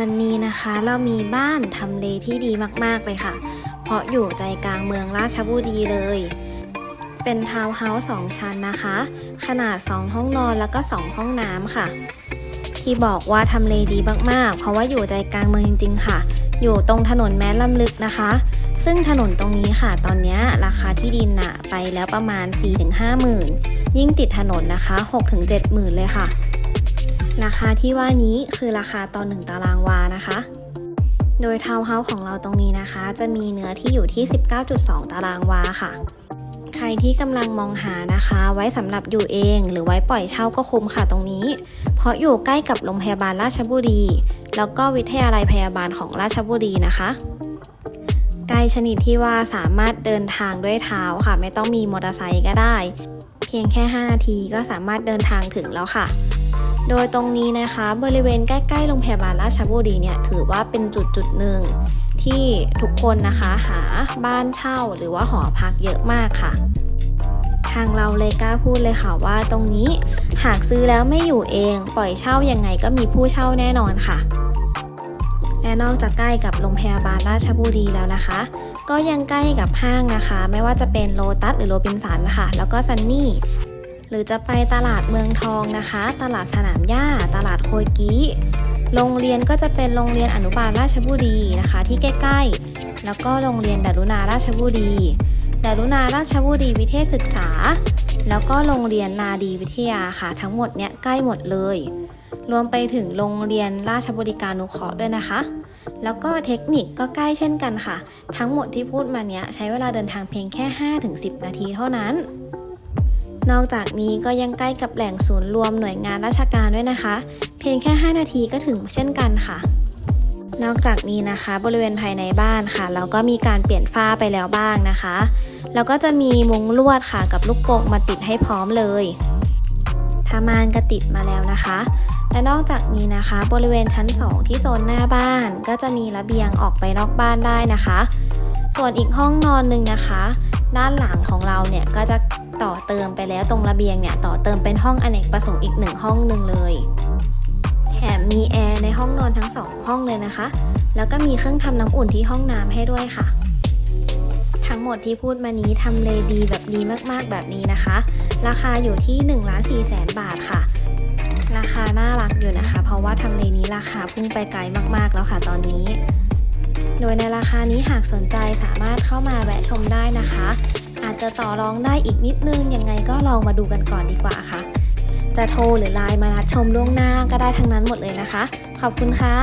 วันนี้นะคะเรามีบ้านทำเลที่ดีมากๆเลยค่ะ เพราะอยู่ใจกลางเมืองราชบุรีเลย เป็นทาวน์เฮาส์สองชั้นนะคะ ขนาด 2 ห้องนอนแล้วก็ 2 ห้องน้ำค่ะ ที่บอกว่าทำเลดีมากๆ เพราะว่าอยู่ใจกลางเมืองจริง ๆ ค่ะ อยู่ตรงถนนแม้ลำลึกนะคะ ซึ่งถนนตรงนี้ค่ะ ตอนนี้ราคาที่ดินนะไปแล้วประมาณ 4-5หมื่น ยิ่งติดถนนนะคะ 6-7หมื่นเลยค่ะ ราคาที่ว่านี้คือราคาต่อ1ตารางวานะคะ โดยทาวน์เฮาส์ของเราตรงนี้นะคะ จะมีเนื้อที่อยู่ที่ 19.2 ตารางวาค่ะ ใครที่กำลังมองหานะคะ ไว้สำหรับอยู่เอง หรือไว้ปล่อยเช่าก็คุ้มค่ะตรงนี้ เพราะอยู่ใกล้กับโรงพยาบาลราชบุรี แล้วก็วิทยาลัยพยาบาลของราชบุรีนะคะใกล้ชนิดที่ว่าสามารถเดินทางด้วยเท้าค่ะ ไม่ต้องมีมอเตอร์ไซค์ก็ได้ เพียงแค่ 5 นาทีก็สามารถเดินทางถึงแล้วค่ะ โดยตรงนี้นะคะบริเวณใกล้ๆโรงพยาบาลราชบุรีเนี่ยถือว่าเป็นจุดจุดๆหนึ่งที่ทุกคนนะคะหาบ้านเช่าหรือว่าหอพักเยอะมากค่ะ ทางเราเลยกล้าพูดเลยค่ะว่าตรงนี้หากซื้อแล้วไม่อยู่เองปล่อยเช่ายังไงก็มีผู้เช่าแน่นอนค่ะ และนอกจากใกล้กับโรงพยาบาลราชบุรีแล้วนะคะ ก็ยังใกล้กับห้างนะคะ ไม่ว่าจะเป็นโลตัสหรือโรบินสันนะคะแล้วก็ซันนี่ หรือจะไปตลาดเมืองทองนะคะ ตลาดสนามหญ้า ตลาดโคยกี้โรงเรียนก็จะเป็นโรงเรียนอนุบาลราชบุรีนะคะ ที่ใกล้ๆ แล้วก็โรงเรียนดารุณาราชบุรีดารุณาราชบุรีวิเทศศึกษา แล้วก็โรงเรียนนาดีวิทยาค่ะ ทั้งหมดเนี้ยใกล้หมดเลย รวมไปถึงโรงเรียนราชบุรีการนุเคราะห์ด้วยนะคะ แล้วก็เทคนิคก็ใกล้เช่นกันค่ะ ทั้งหมดที่พูดมาเนี้ยใช้เวลาเดินทางเพียงแค่ 5-10 นาทีเท่านั้น นอกจากนี้ก็ยังใกล้กับแหล่งศูนย์รวมหน่วยงานราชการด้วยนะคะ เพียงแค่ 5 นาทีก็ถึงเช่นกันค่ะ นอกจากนี้นะคะ บริเวณภายในบ้านค่ะ เราก็มีการเปลี่ยนฝ้าไปแล้วบ้างนะคะ แล้วก็จะมีมุงลวดค่ะกับลูกกรงมาติดให้พร้อมเลยผ้ามานก็ติดมาแล้วนะคะ และนอกจากนี้นะคะ บริเวณชั้น 2 ที่โซนหน้าบ้านก็จะมีระเบียงออกไปนอกบ้านได้นะคะ ส่วนอีกห้องนอนหนึ่งนะคะ ด้านหลังของเราเนี่ยก็จะ ต่อเติมไปแล้วตรงระเบียงเนี่ยต่อเติมเป็นห้องอเนกประสงค์อีกหนึ่งห้องหนึ่งเลยแถมมีแอร์ในห้องนอนทั้งสองห้องเลยนะคะ แล้วก็มีเครื่องทำน้ำอุ่นที่ห้องน้ำให้ด้วยค่ะ ทั้งหมดที่พูดมานี้ทำเลดีแบบดีมากๆแบบนี้นะคะ ราคาอยู่ที่1นึ่งล้านสี่แสนบาทค่ะ ราคาน่ารักอยู่นะคะ เพราะว่าทำเลนี้ราคาพุ่งไปไกลมากๆแล้วค่ะตอนนี้ โดยในราคานี้หากสนใจสามารถเข้ามาแวะชมได้นะคะ อาจจะต่อรองได้อีกนิดนึงยังไงก็ลองมาดูกันก่อนดีกว่าค่ะ จะโทรหรือไลน์มานัดชมล่วงหน้าก็ได้ทั้งนั้นหมดเลยนะคะ ขอบคุณค่ะ